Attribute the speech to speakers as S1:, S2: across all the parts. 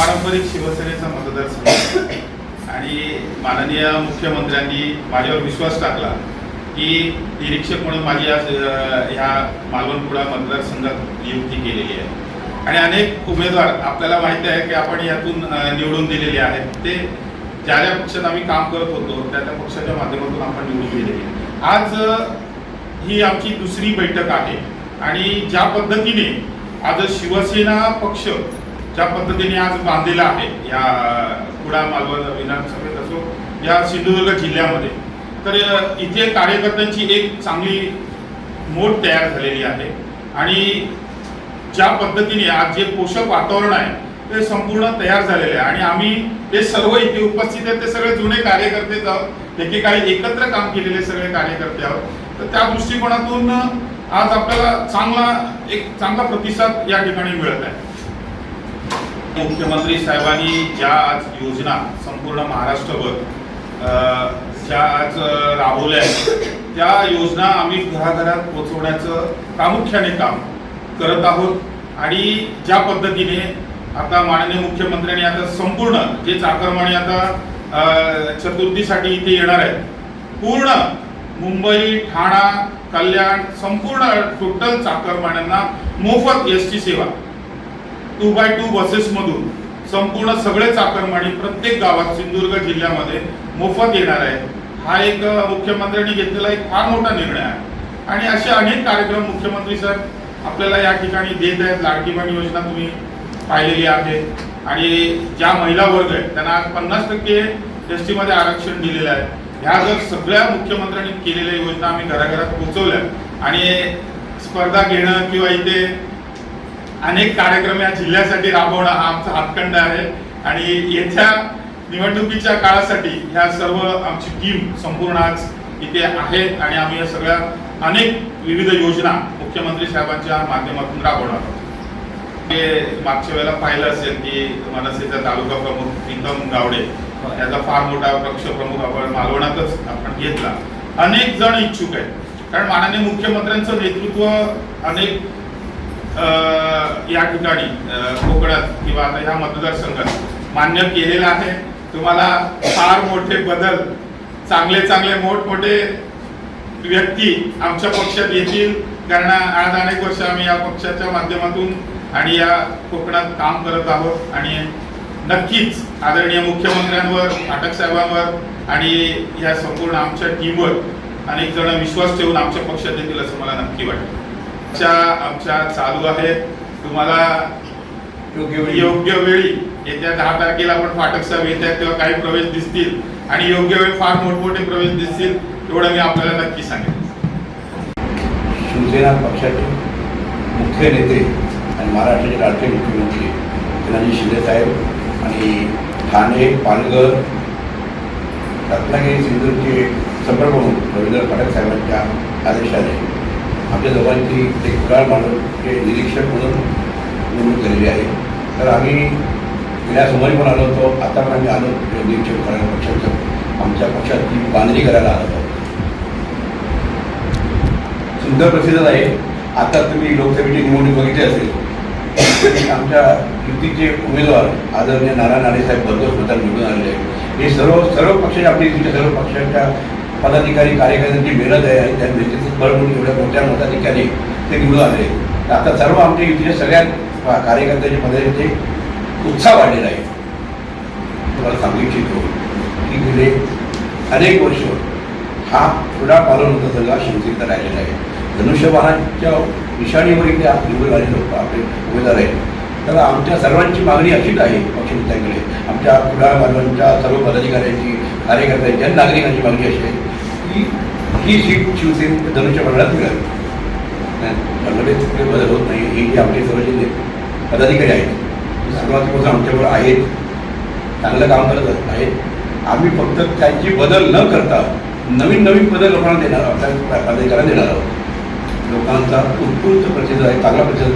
S1: पारंपरिक शिवसेनेचा मतदारसंघ. आणि माननीय मुख्यमंत्र्यांनी माझ्यावर विश्वास टाकला की निरीक्षक म्हणून माझी आज ह्या मालवणपुडा मतदारसंघात नियुक्ती केलेली आहे. आणि अनेक उमेदवार आपल्याला माहिती आहे की आपण यातून निवडून दिलेले आहेत. ते ज्या ज्या पक्षात आम्ही काम करत होतो त्या त्या पक्षाच्या माध्यमातून आपण निवडून दिलेले आज ही आमची दुसरी बैठक आहे. आणि ज्या पद्धतीने आज शिवसेना पक्ष ज्या पद्धतीने आज बांधलेला आहे या कुडा मालवण विधानसभेत असो या सिंधुदुर्ग जिल्ह्यामध्ये. तर इथे कार्यकर्त्यांची एक चांगली मोठ तयार झालेली आहे. आणि ज्या पद्धतीने आज जे पोषक वातावरण आहे ते संपूर्ण तयार झालेले आहे. आणि आम्ही ते सर्व इथे उपस्थित आहेत ते सगळे जुने कार्यकर्तेच आहोत एकेकाळी एकत्र काम केलेले सगळे कार्यकर्ते आहोत. तर त्या दृष्टिकोनातून आज आपल्याला चांगला एक चांगला प्रतिसाद या ठिकाणी मिळत आहे. मुख्यमंत्री साहेबांनी ज्या आज योजना संपूर्ण महाराष्ट्रभर ज्या आज राबवल्या आहेत त्या योजना आम्ही घराघरात पोहोचवण्याचं प्रामुख्याने काम करत आहोत. आणि ज्या पद्धतीने आता माननीय मुख्यमंत्र्यांनी आता संपूर्ण जे चाकरमाणी आता चतुर्थीसाठी इथे येणार आहेत पूर्ण मुंबई ठाणा कल्याण संपूर्ण टोटल चाकरमाण्यांना मोफत एस टी सेवा टू बाय टू बसेसमधून संपूर्ण सगळे चाकरमानी प्रत्येक गावात सिंधुदुर्ग जिल्ह्यामध्ये मोफत येणार आहे हा एक मुख्यमंत्र्यांनी घेतलेला एक फार मोठा निर्णय आहे. आणि असे अनेक कार्यक्रम मुख्यमंत्री साहेब आपल्याला या ठिकाणी देत आहेत. लाडकी बहीण योजना तुम्ही पाहिलेली आहे. आणि ज्या महिला वर्ग आहेत त्यांना आज पन्नास टक्के एस टीमध्ये आरक्षण दिलेलं आहे. ह्या जर सगळ्या मुख्यमंत्र्यांनी केलेल्या योजना आम्ही घराघरात पोहोचवल्या आणि स्पर्धा घेणं किंवा इथे अनेक कार्यक्रम या जिल्ह्यासाठी राबवणं हा आमचा हातखंड आहे. आणि येत्या निवडणुकीच्या काळासाठी ह्या सर्व आमची टीम संपूर्ण आज इथे आहे आणि आम्ही या सगळ्या अनेक विविध योजना मुख्यमंत्री साहेबांच्या माध्यमातून राबवणार आहोत. हे मागच्या वेळेला पाहिलं असेल की मनसेचा तालुका प्रमुख प्रीतम गावडे याचा फार मोठा पक्ष प्रमुख आपण मालवणातच आपण घेतला. अनेक जण इच्छुक आहेत. कारण माननीय मुख्यमंत्र्यांचं नेतृत्व अनेक या ठिकाणी कोकणात किंवा आता ह्या मतदारसंघात मान्य केलेलं आहे. तुम्हाला फार मोठे बदल चांगले चांगले मोठमोठे व्यक्ती आमच्या पक्षात येतील. कारण आज अनेक वर्ष आम्ही या पक्षाच्या माध्यमातून आणि या कोकणात काम करत आहोत. आणि नक्कीच आदरणीय मुख्यमंत्र्यांवर आटक साहेबांवर आणि या संपूर्ण आमच्या टीमवर अनेक जण विश्वास ठेवून आमच्या पक्षात येतील असं मला नक्की वाटतं. आमच्या चालू आहेत. तुम्हाला
S2: योग्य वेळी.
S1: योग्य वेळी येत्या दहा तारखेला पण फाटक साहेब येत आहेत तेव्हा काही प्रवेश दिसतील. आणि योग्य वेळ फार मोठमोठे प्रवेश दिसतील एवढं मी आपल्याला नक्की सांगेन.
S2: शिवसेना पक्षाचे मुख्य नेते आणि महाराष्ट्राचे लाडके मुख्यमंत्री एकनाथजी शिंदे साहेब आणि ठाणे पालघर रत्नागिरी सिंधूरचे संपर्क प्रमुख रवींद्र फाटक साहेबांच्या आदेशाने आमच्या दोघांची एक खुराळ मानून हे निरीक्षक म्हणून नेमणूक केलेली आहे. तर आम्ही गेल्या सोमवारी पण आलो होतो आता पण आम्ही आलो निरीक्षक करायला पक्षाचं आमच्या पक्षाची बांधणी करायला आलो सुंदर प्रसिद्ध आहे. आता तुम्ही लोकसभेची निवडणूक बघितली असेल आमच्या युतीचे उमेदवार आदरणीय नारायण राणे साहेब भरघोस मतात निवडून आलेले आहेत. हे सर्व सर्व पक्षाच्या आपली युतीच्या सर्व पक्षाच्या पदाधिकारी कार्यकर्त्यांची मेहनत आहे आणि त्या मेहनतीचं बळ म्हणून एवढ्या मोठ्या मताधिकारी ते निवडून आले. आता सर्व आमच्या युतीच्या सगळ्या कार्यकर्त्यांच्या ते उत्साह वाढलेला आहे. तुम्हाला सांगू इच्छितो की गेले अनेक वर्ष हा थोडा पालन होता सगळा शिवसेनेचा राहिलेला आहे. धनुष्यबाणाच्या निशाणीवर इथे निवडून आलेले लोक आपले उमेदवार आहेत. तर आमच्या सर्वांची मागणी अशीच आहे पक्षनेत्यांकडे. आमच्या कुडाळ मालवणच्या सर्व पदाधिकाऱ्यांची कार्यकर्ते जन नागरिकांची मागणी अशी आहे की ही सीट शिवसेने धनुष्यबाणाला मिळावी त्यामध्ये कुठले बदल होत नाही. ही जी आमचे सर्व जिल्हे पदाधिकारी आहेत ते सुरुवातीपासून आमच्याबरोबर आहेत. चांगलं काम करत आहेत. आम्ही फक्त त्यांची बदल न करता नवीन नवीन बदल लोकांना देणार आपल्या पदाधिकाऱ्यांना देणार आहोत. लोकांचा उत्कृष्ट प्रतिसाद आहे चांगला प्रतिसाद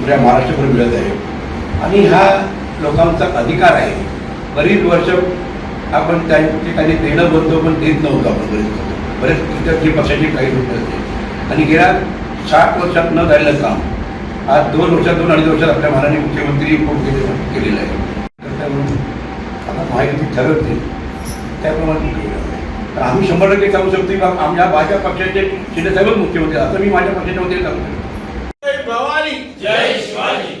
S2: पुऱ्या महाराष्ट्रभर मिळत आहे. आणि हा लोकांचा अधिकार आहे. बरीच वर्ष आपण त्यांचे काही देणं बनतो पण देत नव्हतो आपण बरेच बरेच जी पक्षाची काही लोक होते. आणि गेल्या साठ वर्षात न झालेलं काम आज दोन वर्षात दोन अडीच वर्षात आपल्या माननीय मुख्यमंत्री कोण केले केलेलं आहे. त्यामुळे आता माहिती ठरवते. त्याप्रमाणे. तर आम्ही शंभर टक्के सांगू शकतो की? आमच्या भाजप पक्षाचे शिंदेसाहेबच मुख्यमंत्री आता मी माझ्या पक्षाच्या वतीने सांगू शकतो
S3: जय भवानी. जय शिवाजी.